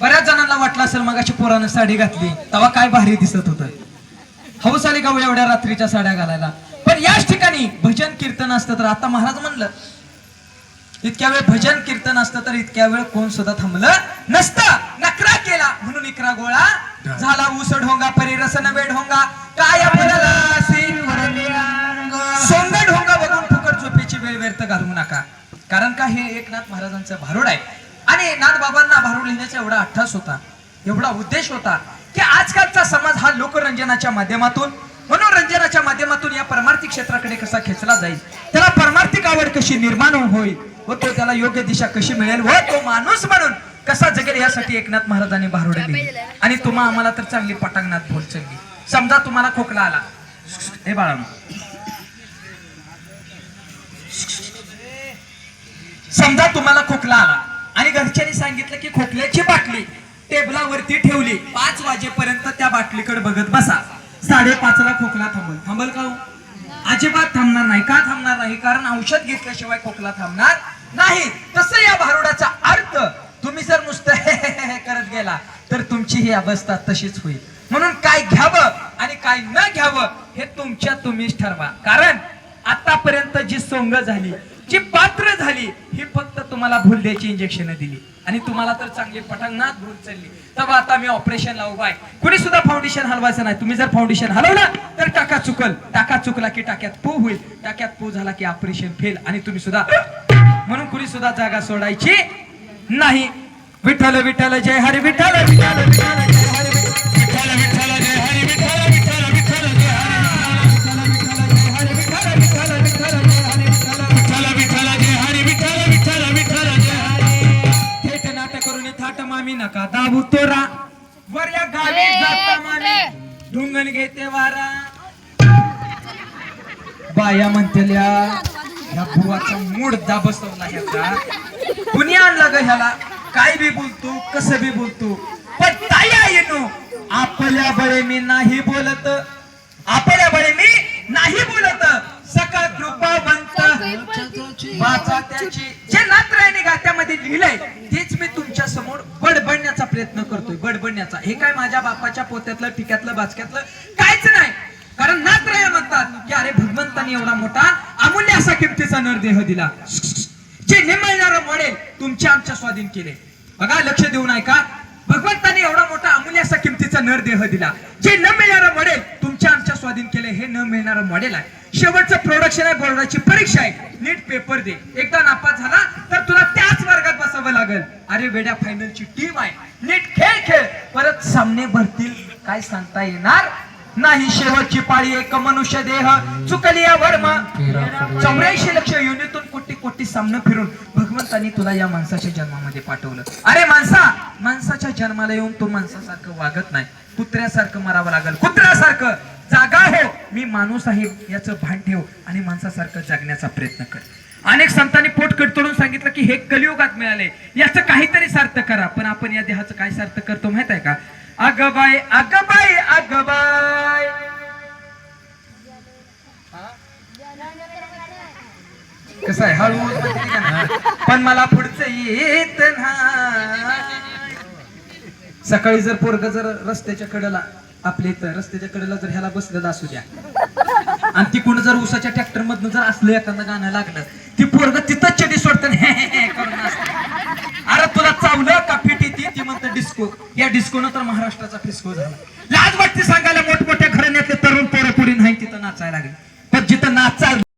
बऱ्याच जणांना पोरानं साडी घातली तेव्हा काय भारी दिसत होतं. हौस आली का हो एवढ्या रात्रीच्या साड्या घालायला? पण याच ठिकाणी भजन कीर्तन असतं तर आता महाराज म्हणलं इतक्या वेळ भजन कीर्तन असतं तर इतक्या वेळ कोण सुद्धा थांबलं नसतं. नकरा केला म्हणून इकरा गोळा झाला ऊस ढोंगा परी रसन वेळ ढोंगा. काय सोंग ढोंगा बघून फुकट झोपेची वेळ व्यर्थ घालवू नका. कारण का हे एकनाथ महाराजांचं भारुड आहे? आणि नाथ बाबांना लिहिण्याचा एवढा अठ्ठास होता एवढा उद्देश होता की आजकालचा समाज हा लोकरंजनाच्या माध्यमातून मनोरंजनाच्या माध्यमातून या परमार्थिक क्षेत्राकडे कसा खेचला जाईल त्याला परमार्थिक आवड कशी निर्माण होईल व तो त्याला योग्य दिशा कशी मिळेल व तो माणूस म्हणून कसा जगेल यासाठी एकनाथ महाराजांनी भारुड दिली आणि तुम्हा आम्हाला तर चांगली पटांगणात बोल चंगी समजा तुम्हाला खोकला आला. हे बाळा समजा तुम्हाला खोकला आला. घरच्यांनी सांगितलं की खोकल्याची बाटली टेबलावरती ठेवली. पाच वाजेपर्यंत त्या बाटलीकडे बघत बसा. साडेपाचला खोकला थांबल. थांबल का हो? अजिबात थांबणार नाही. का थांबणार नाही? कारण औषध घेतल्याशिवाय खोकला थांबणार नाही. तसं या भारुडाचा अर्थ तुम्ही जर नुसतं हे हे हे हे करत गेला तर तुमची ही अवस्था तशीच होईल. म्हणून काय घ्यावं आणि काय न घ्यावं हे तुमच्या तुम्हीच ठरवा. कारण आतापर्यंत जी सोंग झाली जी पात्र झाली ही फक्त तुम्हाला भूल द्यायची इंजेक्शन दिली. आणि तुम्हाला तर चांगली पटांगणात भूल चालली तर आता मी ऑपरेशनला उभा आहे. कुणी सुद्धा फाउंडेशन हलवायचं नाही. तुम्ही जर फाउंडेशन हलवलं तर टाका चुकल. टाका चुकला की टाक्यात पू होईल. टाक्यात पू झाला की ऑपरेशन फेल आणि तुम्ही सुद्धा म्हणून कुणी सुद्धा जागा सोडायची नाही. विठ्ठल विठ्ठल जय हरी विठ्ठल विठ्ठल विठ्ठल मामी नका दाबू तोरा. वर या गावी जाता मामी ढुंगण घेते वारा. बाया म्हणतेल्या ह्या बुवाचा मूड बसवला ह्याचा. कुणी आणला ग ह्याला? काय बी बोलतो कसं बी बोलतो. पण ताया येनो आपल्या बळे मी नाही बोलत. आपल्या बळे मी नाही बोलत. सकाळ कृपा बनत. वाचा त्याची. जे नात्रायने गात्यामध्ये लिहिलंय तेच मी तुमच्यासमोर बडबडण्याचा प्रयत्न करतोय. बडबडण्याचा. हे काय माझ्या बापाच्या पोत्यातलं टिक्यातलं बाचक्यातलं काहीच नाही. कारण नात्राय म्हणतात की अरे भगवंतानी एवढा मोठा अमूल्य असा किमतीचा नरदेह दिला. जे निमळणार मॉडेल तुमच्या आमच्या स्वाधीन केले. बघा लक्ष देऊन ऐका. भगवंताने एवढा मोठा अमूल्य असा किमतीचा नरदेह दिला. जे न मिळणारं मॉडेल तुमच्या आमच्या स्वाधीन केले. हे न मिळणारं मॉडेल आहे. शेवटचं प्रोडक्शन आहे बोर्डाची परीक्षा आहे. नीट पेपर दे. एकदा नापास झाला तर तुला त्याच वर्गात बसावं लागेल. अरे वेड्या फायनलची टीम आहे. नीट खेळ खेळ. परत सामने भरतील काय सांगता येणार? नाही शेवटची पाळी एक मनुष्य देह. चुकली या वर्म. चौऱ्याऐंशी लक्ष युनिटून कोटी कोटी सामनं फिरून भगवंतानी तुला या माणसाच्या जन्मामध्ये पाठवलं. अरे माणसा माणसाच्या जन्माला येऊन तो माणसासारखं वागत नाही. कुत्र्यासारखं मरावं लागल. कुत्र्यासारखं. मी माणूस आहे याचं भान ठेव आणि माणसासारखं जगण्याचा प्रयत्न कर. अनेक संतांनी पोट कडतोडून सांगितलं की हे कलियुगात मिळाले. याचं काहीतरी सार्थ करा पण आपण या देहाचं काय सार्थ करतो माहीत आहे का? अगबाय अगबाय अगबाय कसं आहे? हळू पण मला पुढचं येत नाही. सकाळी जर पोरग जर रस्त्याच्या कडेला आपल्या इथं रस्त्याच्या कडेला जर ह्याला बसलेलं असू द्या. आणि तिकडून जर उसाच्या ट्रॅक्टर मधनं जर असलं एखादं गाणं लागलं ती पोरग तिथंच चडी सोडत अरे तुला चावलं का फिटी ती? ती म्हणतं डिस्को या डिस्को तर महाराष्ट्राचा फिस्को झाला. लाज वाटते सांगायला मोठमोठ्या घराण्यातले तरुण पोरं पुरी नाही तिथं नाचायला लागले.